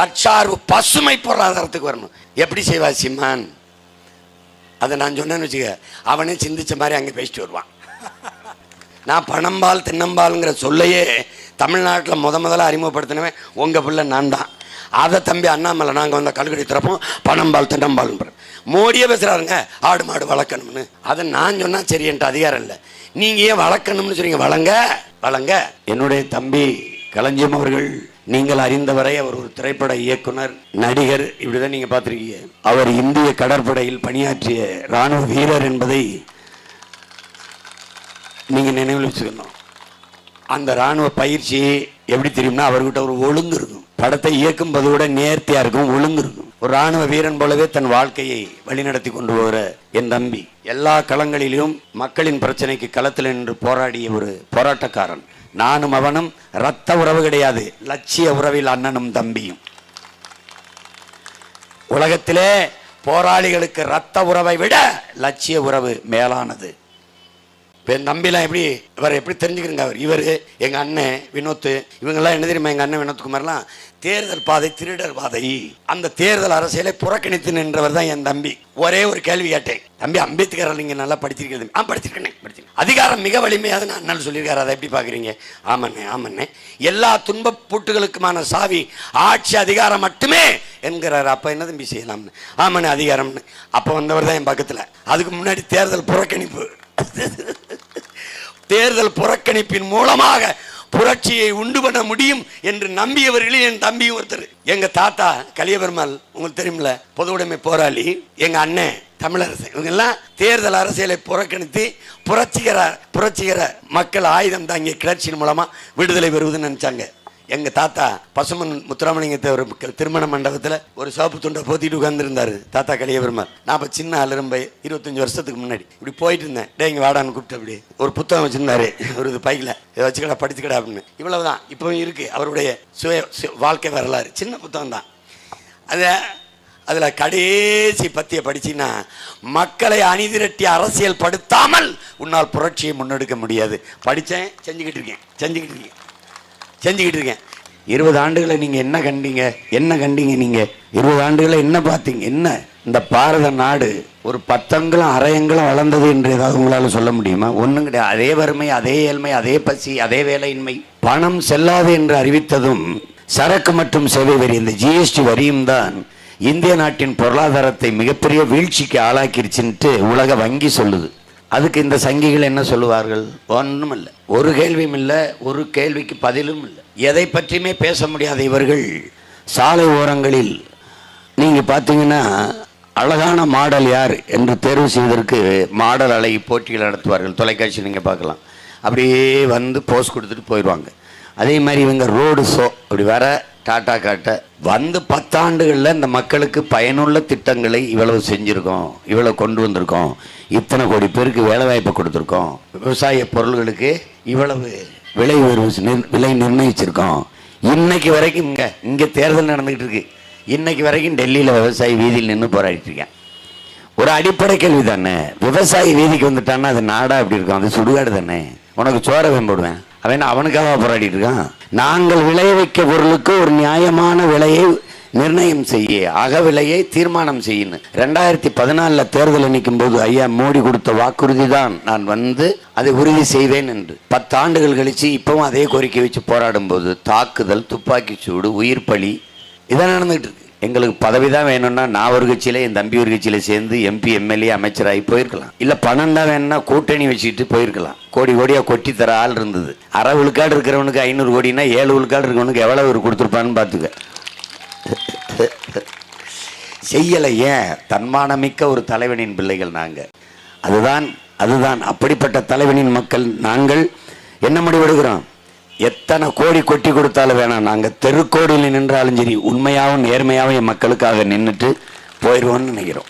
தற்சார்பு பசுமை பொருளாதாரத்துக்கு வரணும். எப்படி செய்வா சிம்மான்? அதை நான் சொன்னேன்னு வச்சுக்க அவனே சிந்திச்ச மாதிரி அங்கே பேசிட்டு வருவான். நான் பணம்பால் தின்னம்பாலுங்கிற சொல்லையே தமிழ்நாட்டில் முத முதல்ல அறிமுகப்படுத்தினவன் உங்கள் பிள்ளை நான் தான் அதை தம்பி அண்ணாமலை நாங்கள் வந்த கல்கடி திறப்போம் பணம்பால் தின்னம்பால் மோடியே பேசுகிறாருங்க ஆடு மாடு வளர்க்கணும்னு. அதை நான் சொன்னால் சரி என்கிட்ட அதிகாரம் இல்லை. நீங்கள் ஏன் வளர்க்கணும்னு சொல்றீங்க? வளங்க வளங்க. என்னுடைய தம்பி களஞ்சியம் அவர்கள் நீங்கள் அறிந்தவரை அவர் ஒரு திரைப்பட இயக்குனர் நடிகர் இப்படிதான் நீங்க பார்த்துருக்கீங்க. அவர் இந்திய கடற்படையில் பணியாற்றிய ராணுவ வீரர் என்பதை நீங்க நினைவில் வச்சுக்கணும். அந்த ராணுவ பயிற்சி எப்படி தெரியும்னா அவர்கிட்ட ஒரு ஒழுங்கு இருக்கும். படத்தை இயக்கும் கூட நேர்த்தியா இருக்கும் ஒழுங்கு இருக்கும். ஒரு ராணுவ வீரன் போலவே தன் வாழ்க்கையை வழிநடத்தி கொண்டு போகிற என் தம்பி. எல்லா களங்களிலும் மக்களின் பிரச்சனைக்கு களத்தில் நின்று போராடிய ஒரு போராட்டக்காரன். நானும் அவனும் ரத்த உறவு கிடையாது. லட்சிய உறவில் அண்ணனும் தம்பியும். உலகத்திலே போராளிகளுக்கு ரத்த உறவை விட லட்சிய உறவு மேலானது. இப்போ என் தம்பிலாம் எப்படி இவர் எப்படி தெரிஞ்சுக்கிறங்க அவர்? இவர் எங்கள் அண்ணன் வினோத் இவங்கெல்லாம் என்ன தெரியுமா எங்கள் அண்ணன் வினோத்குமார்லாம் தேர்தல் பாதை திருடர் பாதை. அந்த தேர்தல் அரசியலை புறக்கணித்து நின்றவர் தான் என் தம்பி. ஒரே ஒரு கேள்வி கேட்டேன். தம்பி அம்பேத்கர் நீங்க நல்லா படிச்சிருக்கிறது ஆ படிச்சிருக்கேன் படிச்சிருக்கேன் அதிகாரம் மிக வலிமையாக நான் அண்ணன் சொல்லியிருக்காரு. அதை எப்படி பார்க்குறீங்க? ஆமண்ணே ஆமண்ணே. எல்லா துன்ப பூட்டுகளுக்குமான சாவி ஆட்சி அதிகாரம் மட்டுமே என்கிறார். அப்போ என்ன தம்பி செய்யலாம்னு? ஆமண்ணே அதிகாரம்னு. அப்போ வந்தவர் தான் என் பக்கத்தில். அதுக்கு முன்னாடி தேர்தல் புறக்கணிப்பு. தேர்தல் புறக்கணிப்பின் மூலமாக புரட்சியை உண்டு பண்ண முடியும் என்று நம்பியவர்களே என் தம்பியும் ஒருத்தர். எங்க தாத்தா கலியபெருமாள் உங்களுக்கு தெரியுமில்ல பொது உடைமை போராளி எங்க அண்ணன் தமிழரசு இவங்கெல்லாம் தேர்தல் அரசியலை புறக்கணித்து புரட்சிகர புரட்சிகர மக்கள் ஆயுதம் தாங்கிய கிளர்ச்சியின் மூலமா விடுதலை பெறுவதுன்னு நினைச்சாங்க. எங்க தாத்தா பசுமன் முத்துராமலிங்கத்தை ஒரு திருமண மண்டபத்தில் ஒரு சோப்பு துண்டை போத்திட்டு உட்கார்ந்துருந்தாரு. தாத்தா கலியபெருமாள். நான் இப்போ சின்ன ஆளு ரொம்ப இருபத்தஞ்சு வருஷத்துக்கு முன்னாடி. இப்படி போயிட்டு இருந்தேன். டே இங்க வாடான்னு கூப்பிட்டு அப்படி ஒரு புத்தகம் வச்சிருந்தாரு. ஒரு இது பைக்கில் இதை வச்சுக்கடா படிச்சுக்கடா அப்படின்னு. இவ்வளவுதான். இப்பவும் இருக்கு. அவருடைய சுய வாழ்க்கை வரலாறு. சின்ன புத்தகம் தான். அதை அதில் கடைசி பத்தியை படிச்சீங்கன்னா மக்களை அணிதிரட்டி அரசியல் படுத்தாமல் உன்னால் புரட்சியை முன்னெடுக்க முடியாது. படித்தேன் செஞ்சுக்கிட்டு இருக்கேன். செஞ்சுக்கிட்டு இருக்கேன். செஞ்சுக்கிட்டு இருக்கேன். இருபது ஆண்டுகளை நீங்கள் என்ன கண்டீங்க? என்ன கண்டீங்க நீங்கள் இருபது ஆண்டுகளை என்ன பார்த்தீங்க? என்ன? இந்த பாரத நாடு ஒரு பத்தங்களும் அரையங்களும் வளர்ந்தது என்று ஏதாவது உங்களால் சொல்ல முடியுமா? ஒன்றும் கிடையாது. அதே வறுமை அதே ஏழ்மை அதே பசி அதே வேலையின்மை. பணம் செல்லாது என்று அறிவித்ததும் சரக்கு மற்றும் சேவை வரி இந்த ஜிஎஸ்டி வரியும் தான் இந்திய நாட்டின் பொருளாதாரத்தை மிகப்பெரிய வீழ்ச்சிக்கு ஆளாக்கிருச்சுன்ட்டு உலக வங்கி சொல்லுது. அதுக்கு இந்த சங்கிகள் என்ன சொல்லுவார்கள்? ஒன்றும் இல்லை ஒரு கேள்வியும் இல்லை ஒரு கேள்விக்கு பதிலும் இல்லை. எதை பற்றியுமே பேச முடியாத இவர்கள் சாலை ஓரங்களில். நீங்கள் பார்த்தீங்கன்னா அழகான மாடல் யார் என்று தேர்வு செய்வதற்கு மாடல் அலை போட்டிகள் நடத்துவார்கள். தொலைக்காட்சி நீங்கள் பார்க்கலாம். அப்படியே வந்து போஸ் கொடுத்துட்டு போயிடுவாங்க. அதே மாதிரி இவங்க ரோடு ஷோ அப்படி வர டாட்டா காட்ட வந்து பத்தாண்டுகளில் இந்த மக்களுக்கு பயனுள்ள திட்டங்களை இவ்வளவு செஞ்சுருக்கோம் இவ்வளவு கொண்டு வந்திருக்கோம். இத்தனை கோடி பேருக்கு வேலைவாய்ப்பு கொடுத்துருக்கோம். விவசாய பொருள்களுக்கு இவ்வளவு விலை உயர்வு விலை நிர்ணயிச்சிருக்கோம். இன்னைக்கு வரைக்கும் இங்கே இங்கே தேர்தல் நடந்துகிட்டு இருக்கு. இன்னைக்கு வரைக்கும் டெல்லியில் விவசாயி வீதியில் நின்று போராடிட்டு இருக்கேன். ஒரு அடிப்படை கேள்வி தானே விவசாயி வீதிக்கு வந்துட்டான்னா அது நாடா அப்படி இருக்கும்? அது சுடுகாடு தானே. உனக்கு சோற வேம்போடுவேன் அவன் அவனுக்காக போராடிட்டு இருக்கான்? நாங்கள் விளைய வைக்க பொருளுக்கு ஒரு நியாயமான விலையை நிர்ணயம் செய்ய அக விலையை தீர்மானம் செய்யணும் ரெண்டாயிரத்தி பதினாலில் தேர்தல் நிற்கும் போது ஐயா மோடி கொடுத்த வாக்குறுதி தான் நான் வந்து அதை உறுதி செய்வேன் என்று. பத்தாண்டுகள் கழித்து இப்பவும் அதே கோரிக்கை வச்சு போராடும் போது தாக்குதல் துப்பாக்கி சூடு உயிர் பலி இதான் நடந்துகிட்டு இருக்கு. எங்களுக்கு பதவி தான் வேணும்னா நான் ஒரு கட்சியில் என் தம்பி ஒரு கட்சியில் சேர்ந்து எம்பி எம்எல்ஏ அமைச்சராகி போயிருக்கலாம். இல்லை பணம் தான் வேணும்னா கூட்டணி வச்சுக்கிட்டு போயிருக்கலாம். கோடி கோடியாக கொட்டி தர ஆள் இருந்தது. அரை விழுக்காடு இருக்கிறவனுக்கு ஐநூறு கோடினா ஏழு விழுக்காடு இருக்கிறவனுக்கு எவ்வளவு ஒரு கொடுத்துருப்பான்னு பார்த்துக்க. செய்யலை ஏன்? தன்மானமிக்க ஒரு தலைவனின் பிள்ளைகள் நாங்கள் அதுதான் அதுதான். அப்படிப்பட்ட தலைவனின் மக்கள் நாங்கள். என்ன முடிவெடுக்கிறோம்? எத்தனை கோடி கொட்டி கொடுத்தாலும் வேணாம். நாங்கள் தெருக்கோடியில் நின்றாலும் சரி உண்மையாகவும் நேர்மையாகவும் என் மக்களுக்காக நின்றுட்டு போயிடுவோம்னு நினைக்கிறோம்.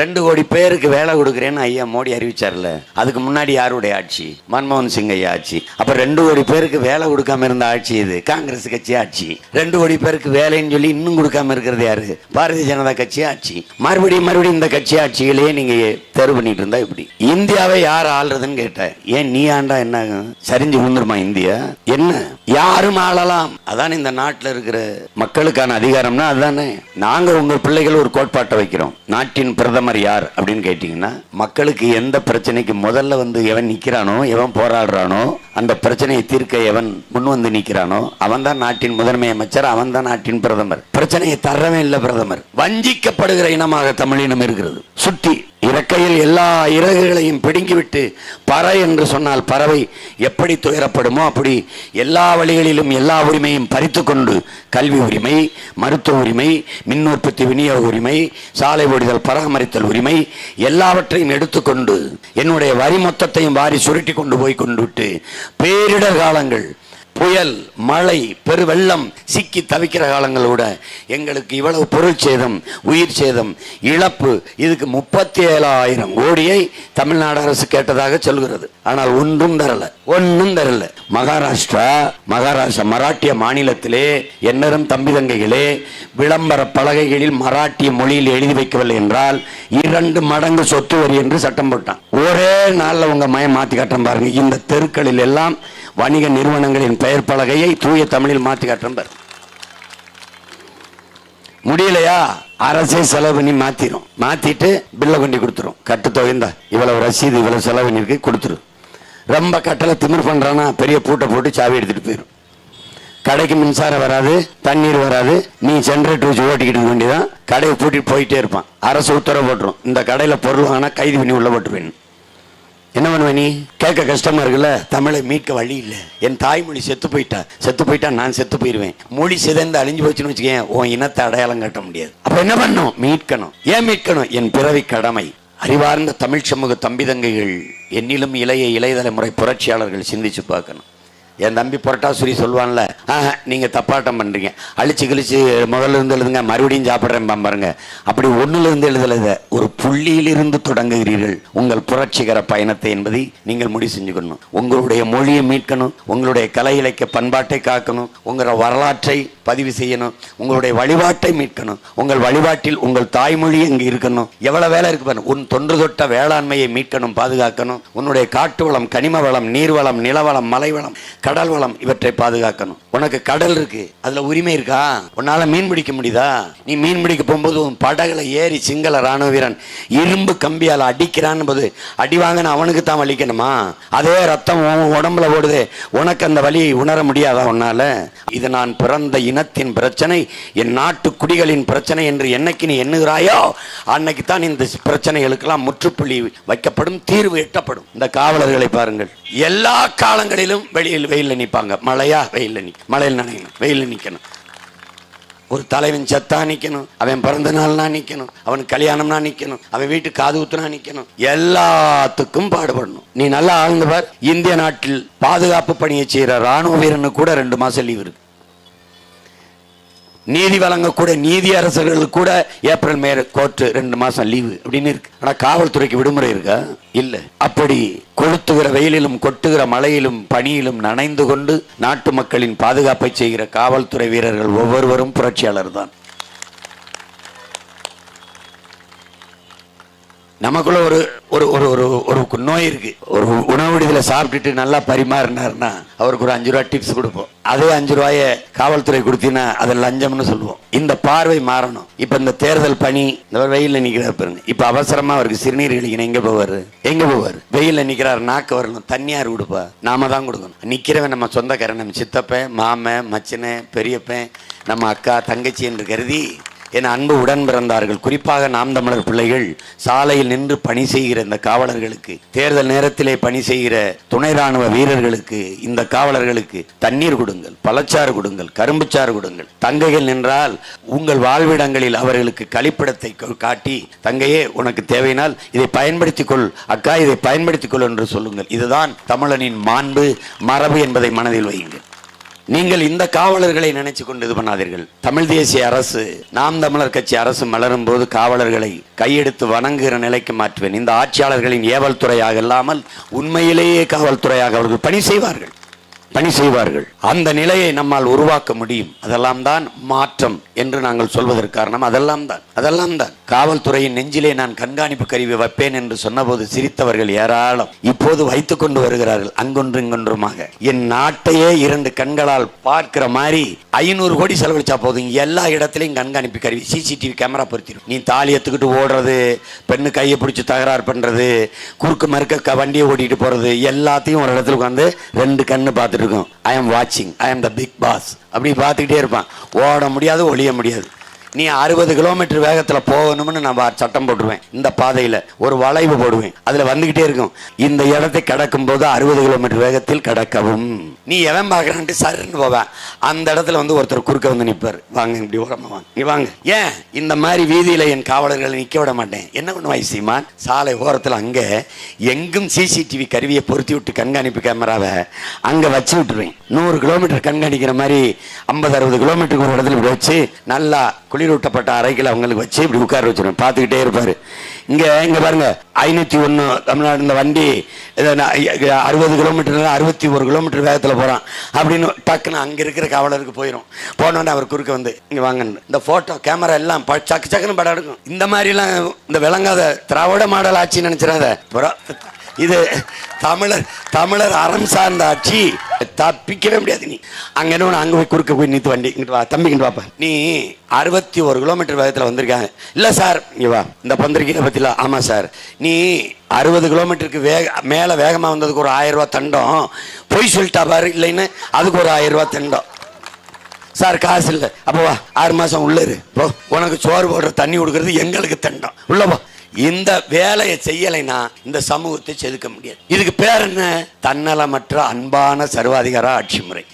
ரெண்டு கோடி பேருக்கு வேலை கொடுக்குறேன்னு ஐயா மோடி அறிவிச்சார்ல. அதுக்கு முன்னாடி யாருடைய ஆட்சி? மன்மோகன் சிங் ஐயா ஆட்சி. அப்ப ரெண்டு கோடி பேருக்கு வேலை கொடுக்காம இருந்த ஆட்சி இது காங்கிரஸ் கட்சி ஆட்சி. ரெண்டு கோடி பேருக்கு வேலைன்னு சொல்லி இன்னும் கொடுக்காம இருக்கிறது யாரு? பாரதிய ஜனதா கட்சி ஆட்சி. மறுபடியும் மறுபடியும் இந்த கட்சி ஆட்சிகளையே நீங்க தேர்வு பண்ணிட்டு இருந்தா இப்படி இந்தியாவை யார் ஆள்றதுன்னு கேட்டேன் ஏன் நீ ஆண்டா என்ன சரிஞ்சு விழுந்துருமா இந்தியா? என்ன? யாரும் ஆளலாம். அதான் இந்த நாட்டில் இருக்கிற மக்களுக்கான அதிகாரம்னா அதுதானே. நாங்க உங்க பிள்ளைகள் ஒரு கோட்பாட்டை வைக்கிறோம். நாட்டின் பிரதமர் யார்? அப்படின்னு கேட்டீங்கன்னா மக்களுக்கு எந்த பிரச்சனைக்கு முதல்ல வந்து எவன் நிற்கிறானோ எவன் போராடுறானோ அந்த பிரச்சனையை தீர்க்க எவன் முன் வந்து நிக்கிறானோ அவன் தான் நாட்டின் முதன்மை அமைச்சர் அவன் தான் நாட்டின் பிரதமர். பிரச்சனையை தரவே இல்லை பிரதமர். வஞ்சிக்கப்படுகிற இனமாக தமிழினம் இருக்கிறது. சுட்டி இறக்கையில் எல்லா இறகுகளையும் பிடுங்கிவிட்டு பறை என்று சொன்னால் பறவை எப்படி துயரப்படுமோ அப்படி எல்லா வழிகளிலும் எல்லா உரிமையும் பறித்து கொண்டு கல்வி உரிமை மருத்துவ உரிமை மின் உற்பத்தி விநியோக உரிமை சாலை ஓடிதல் பராமரித்தல் உரிமை எல்லாவற்றையும் எடுத்துக்கொண்டு என்னுடைய வரி மொத்தத்தையும் வாரி சுருட்டி கொண்டு போய் கொண்டு விட்டு பேரிடர் காலங்கள் புயல் மழை பெருவெள்ளம் சிக்கி தவிக்கிற காலங்களோட எங்களுக்கு இவ்வளவு பொருள் சேதம் உயிர் சேதம் இழப்பு. இதுக்கு முப்பத்தி ஏழாயிரம் கோடியை தமிழ்நாடு அரசு கேட்டதாக சொல்கிறது. ஆனால் ஒன்றும் தரல ஒன்றும் தரல. மகாராஷ்டிரா மகாராஷ்டிரா மராட்டிய மாநிலத்திலே என்னரும் தம்பி தங்கைகளே விளம்பர பலகைகளில் மராட்டிய மொழியில் எழுதி வைக்கவில்லை என்றால் இரண்டு மடங்கு சொத்து வரி என்று சட்டம் போட்டான். ஒரே நாளில் உங்க மயம் மாத்தி காட்டுறேன் பாருங்க. இந்த தெருக்களில் எல்லாம் வணிக நிறுவனங்களின் பெயர் பலகையை தூய தமிழில் மாத்தி காட்டுறம்பர் முடியலையா? அரசே செலவு பண்ணி மாத்திரும். மாத்திட்டு பில்லை கொண்டு கொடுத்துரும். கட்டு தொகைந்தா இவ்வளவு ரசீது இவ்வளவு செலவு பண்ணிருக்கு கொடுத்துரும் ரொம்ப கட்டளை திமிர் பண்றானா பெரிய பூட்டை போட்டு சாவி எடுத்துட்டு போயிடும் கடைக்கு மின்சாரம் வராது தண்ணீர் வராது நீ ஜென்ரேட்டர் வச்சு ஓட்டிக்கிட்டு இருக்க வேண்டியதான் கடையை பூட்டிட்டு போயிட்டே இருப்பான். அரசு உத்தரவு போட்டுரும். இந்த கடையில் பொருள் வாங்கினா கைது பண்ணி உள்ள போட்டுருவேன். என்ன பண்ணுவ நீ? கேட்க கஷ்டமா இருக்குல்ல? தமிழை மீட்க வழி இல்லை. என் தாய்மொழி செத்து போயிட்டா. செத்து போயிட்டா நான் செத்து போயிருவேன். மொழி சிதைந்து அழிஞ்சு போச்சுன்னு வச்சுக்கேன் உன் இனத்தை அடையாளம் காட்ட முடியாது. அப்ப என்ன பண்ணும் மீட்கணும். ஏன் மீட்கணும்? என் பிறவி கடமை. அறிவார்ந்த தமிழ் சமூக தம்பி தங்கைகள் என்னிலும் இளைய இளைய தலைமுறை புரட்சியாளர்கள் சிந்திச்சு பார்க்கணும். என் தம்பி புரட்டாசுரி சொல்லுவான்ல ஆஹா, நீங்கள் தப்பாட்டம் பண்ணுறீங்க அழிச்சு கிழிச்சு முதல்ல இருந்து எழுதுங்க மறுபடியும் சாப்பிட்றேன் பாருங்க. அப்படி ஒன்றுலேருந்து இருந்து ஒரு புள்ளியிலிருந்து தொடங்குகிறீர்கள். உங்கள் புரட்சிகர பயணத்தை என்பதை நீங்கள் முடிவு செஞ்சுக்கணும். உங்களுடைய மொழியை மீட்கணும் உங்களுடைய கலை இலக்கிய பண்பாட்டை காக்கணும் உங்களோட வரலாற்றை பதிவு செய்யணும். உங்களுடைய வழிபாட்டை மீட்கணும். உங்கள் வழிபாட்டில் உங்கள் தாய்மொழி இங்க இருக்கணும். எவ்வளவு வேலை இருக்கு பாருங்க. உன் தொன்று தொட்ட வேளாண்மையை மீட்கணும் பாதுகாக்கணும். உன்னுடைய காட்டு வளம் கனிம வளம் நீர்வளம் நிலவளம் மலைவளம் கடல் வளம் இவற்றை பாதுகாக்கணும். உனக்கு கடல் இருக்கு. அதுல உரிமை இருக்கா? உன்னால மீன் பிடிக்க முடியுதா? நீ மீன் பிடிக்க போகும்போது உன் படகுல ஏறி சிங்கள ராணுவ வீரன் இரும்பு கம்பியால் அடிக்கிறான் போது அடி வாங்கின அவனுக்கு தான் வலிக்கணுமா? அதே ரத்தம் உடம்புல ஓடுது. உனக்கு அந்த வலியை உணர முடியாதா உன்னால? இது நான் பிறந்த இனத்தின் பிரச்சனை என் நாட்டு குடிகளின் பிரச்சனை என்று என்னைக்கு நீ எண்ணுகிறாயோ அன்னைக்கு தான் இந்த பிரச்சனைகளுக்கெல்லாம் முற்றுப்புள்ளி வைக்கப்படும் தீர்வு எட்டப்படும். இந்த காவலர்களை பாருங்கள். எல்லா காலங்களிலும் வெளியில் வெயில்ல நிற்பாங்க. மழையா? வெயில்ல மழையில் நினைக்கணும் வெயில்ல நிக்கணும். ஒரு தலைவன் செத்தா நிக்கணும். அவன் பிறந்த நாள்னா நிக்கணும். அவன் கல்யாணம்னா நிக்கணும். அவன் வீட்டு காது ஊத்துனா நிக்கணும். எல்லாத்துக்கும் பாடுபடணும். நீ நல்லா ஆழ்ந்தவர் இந்திய நாட்டில் பாதுகாப்பு பணியை செய்யற ராணுவ வீரனு கூட ரெண்டு மாதம் லீவ் இருக்கு. நீதி வழங்கக்கூட நீதி அரசர்களுக்கு கூட ஏப்ரல் மே கோர்ட்டு ரெண்டு மாசம் லீவு அப்படின்னு இருக்கு. ஆனா காவல்துறைக்கு விடுமுறை இருக்கா? இல்ல. அப்படி கொளுத்துகிற வெயிலிலும் கொட்டுகிற மழையிலும் பனியிலும் நனைந்து கொண்டு நாட்டு மக்களின் பாதுகாப்பை செய்கிற காவல்துறை வீரர்கள் ஒவ்வொருவரும் புரட்சியாளர் தான். நமக்குள்ள ஒரு ஒரு ஒரு ஒரு ஒரு நோய் இருக்கு. ஒரு உணவு விடுதலை சாப்பிட்டுட்டு நல்லா பரிமாறினார்னா அவருக்கு ஒரு அஞ்சு ரூபா டிப்ஸ் கொடுப்போம். அதே அஞ்சு ரூபாய காவல்துறை கொடுத்தீங்கன்னா அதை லஞ்சம்னு சொல்லுவோம். இந்த பார்வை மாறணும். இப்ப இந்த தேர்தல் பணி இந்த வெயில நிக்கிறார் பாருங்க. இப்ப அவசரமா அவருக்கு சிறுநீர் கழிக்கணும். எங்க போவாரு? எங்க போவாரு? வெயில நிக்கிறார் நாக்கு வரணும். தண்ணியார் கொடுப்பா. நாம தான் கொடுக்கணும். நிக்கிறவன் நம்ம சொந்தக்காரன் நம்ம சித்தப்பன் மாமன் மச்சனை பெரியப்பன் நம்ம அக்கா தங்கச்சி என்று கருதி என் அன்பு உடன் பிறந்தார்கள். குறிப்பாக நாம் தமிழர் பிள்ளைகள் சாலையில் நின்று பணி செய்கிற இந்த காவலர்களுக்கு தேர்தல் நேரத்திலே பணி செய்கிற துணை ராணுவ வீரர்களுக்கு இந்த காவலர்களுக்கு தண்ணீர் கொடுங்கள் பழச்சாறு கொடுங்கள் கரும்புச்சாறு கொடுங்கள். தங்கைகள் நின்றால் உங்கள் வாழ்விடங்களில் அவர்களுக்கு கழிப்பிடத்தை காட்டி தங்கையே உனக்கு தேவையினால் இதை பயன்படுத்திக் கொள் அக்கா இதை பயன்படுத்திக் கொள் என்று சொல்லுங்கள். இதுதான் தமிழனின் மாண்பு மரபு என்பதை மனதில் வையுங்கள். நீங்கள் இந்த காவலர்களை நினைச்சு கொண்டு இது பண்ணாதீர்கள். தமிழ் தேசிய அரசு நாம் தமிழர் கட்சி அரசு மலரும் போது காவலர்களை கையெடுத்து வணங்குகிற நிலைக்கு மாற்றுவேன். இந்த ஆட்சியாளர்களின் ஏவல் துறையாக இல்லாமல் உண்மையிலேயே காவல்துறையாக அவர்கள் பணி செய்வார்கள். பணி செய்வார்கள். அந்த நிலையை நம்மால் உருவாக்க முடியும். அதெல்லாம் தான் மாற்றம் என்று நாங்கள் சொல்வதற்கு காரணம். அதெல்லாம் தான். அதெல்லாம் தான். காவல்துறையின் நெஞ்சிலே நான் கண்காணிப்பு கருவி வைப்பேன் என்று சொன்னபோது சிரித்தவர்கள் ஏராளம். இப்போது வைத்துக் கொண்டு வருகிறார்கள் அங்கொன்று இங்கொன்றுமாக. என் நாட்டையே இரண்டு கண்களால் பார்க்கிற மாதிரி ஐநூறு கோடி செலவழிச்சா போதும். எல்லா இடத்திலையும் கண்காணிப்பு கருவி சிசிடிவி கேமரா பொருத்திடும். நீ தாலி எடுத்துக்கிட்டு ஓடுறது பெண்ணு கையை பிடிச்சி தகராறு பண்றது குறுக்கு மறுக்க க- வண்டியை ஓட்டிட்டு போறது எல்லாத்தையும் ஒரு இடத்துல உட்காந்து ரெண்டு கண்ணு பார்த்து பார்த்துட்டு இருக்கோம். ஐ எம் வாட்சிங் I am the Big Boss அப்படி பார்த்துக்கிட்டே இருப்பான். ஓட முடியாது ஒழிய முடியாது. நீ அறுபது கிலோமீட்டர் வேகத்தில் போகணும்னு நான் சட்டம் போட்டுருவேன். இந்த பாதையில் ஒரு வளைவு போடுவேன். அதில் வந்துக்கிட்டே இருக்கும். இந்த இடத்தை கடக்கும் போது அறுபது கிலோமீட்டர் வேகத்தில் கடக்கவும். நீ எவன் பார்க்குறான்ட்டு சருன்னு போவேன். அந்த இடத்துல வந்து ஒருத்தர் குறுக்க வந்து நிற்பார் வாங்க இப்படி ஓரமா வாங்க. நீ வாங்க. ஏன்? இந்த மாதிரி வீதியில் என் காவலர்களை நிற்க விட மாட்டேன். என்ன பண்ணுவாய் சீமான்? சாலை ஓரத்தில் அங்கே எங்கும் சிசிடிவி கருவியை பொருத்தி விட்டு கண்காணிப்பு கேமராவை அங்கே வச்சு விட்டுருவேன். நூறு கிலோமீட்டர் கண்காணிக்கிற மாதிரி ஐம்பது அறுபது கிலோமீட்டருக்கு ஒரு இடத்துல வச்சு நல்லா குளிரூட்டப்பட்ட அறைகள் அவங்களுக்கு வச்சு இப்படி உட்கார வச்சிருவேன். பார்த்துக்கிட்டே இருப்பார். இங்கே இங்கே பாருங்கள் ஐநூற்றி ஒன்று தமிழ்நாடு இந்த வண்டி அறுபது கிலோமீட்டர் அறுபத்தி ஒரு கிலோமீட்டர் வேகத்தில் போகிறான் அப்படின்னு டக்குன்னு அங்கே இருக்கிற காவலருக்கு போயிடும் போனோடனே அவர் குறுக்க வந்து இங்கே வாங்கன்னு. இந்த ஃபோட்டோ கேமரா எல்லாம் ப- சக்கு சக்குன்னு படம் எடுக்கும். இந்த மாதிரிலாம் இந்த விளங்காத திராவிட மாடல் ஆட்சின்னு நினச்சிடாத. இது தமிழர் தமிழர் அறம் சார்ந்த ஆட்சி. தப்பிக்கவே முடியாது நீ. அங்கே என்ன ஒண்ணு, அங்க போய் குறுக்க போய் நிறுத்து வண்டி. இங்கிட்டு வா தம்பி இங்கிட்டு வாப்பா. நீ அறுபத்தி ஒரு கிலோமீட்டர் வேகத்தில் வந்திருக்காங்க. இல்லை சார் இங்க வா. இந்த பந்திரிக்கையை பற்றிலாம் ஆமாம் சார் நீ அறுபது கிலோமீட்டருக்கு வேக மேலே வேகமாக வந்ததுக்கு ஒரு ஆயிரம் ரூபா தண்டம். பொய் சொல்லிட்டா பாரு இல்லைன்னு அதுக்கு ஒரு ஆயிரம் ரூபா தண்டம். சார் காசு இல்லை. அப்போ வா ஆறு மாதம் உள்ளே போ. உனக்கு சோறு போடுற தண்ணி கொடுக்கறது எங்களுக்கு தண்டம். உள்ள போ. இந்த வேலையை செய்யலைன்னா இந்த சமூகத்தை செதுக்க முடியாது. இதுக்கு பேர் என்ன? தன்னலமற்ற அன்பான சர்வாதிகார ஆட்சி முறை.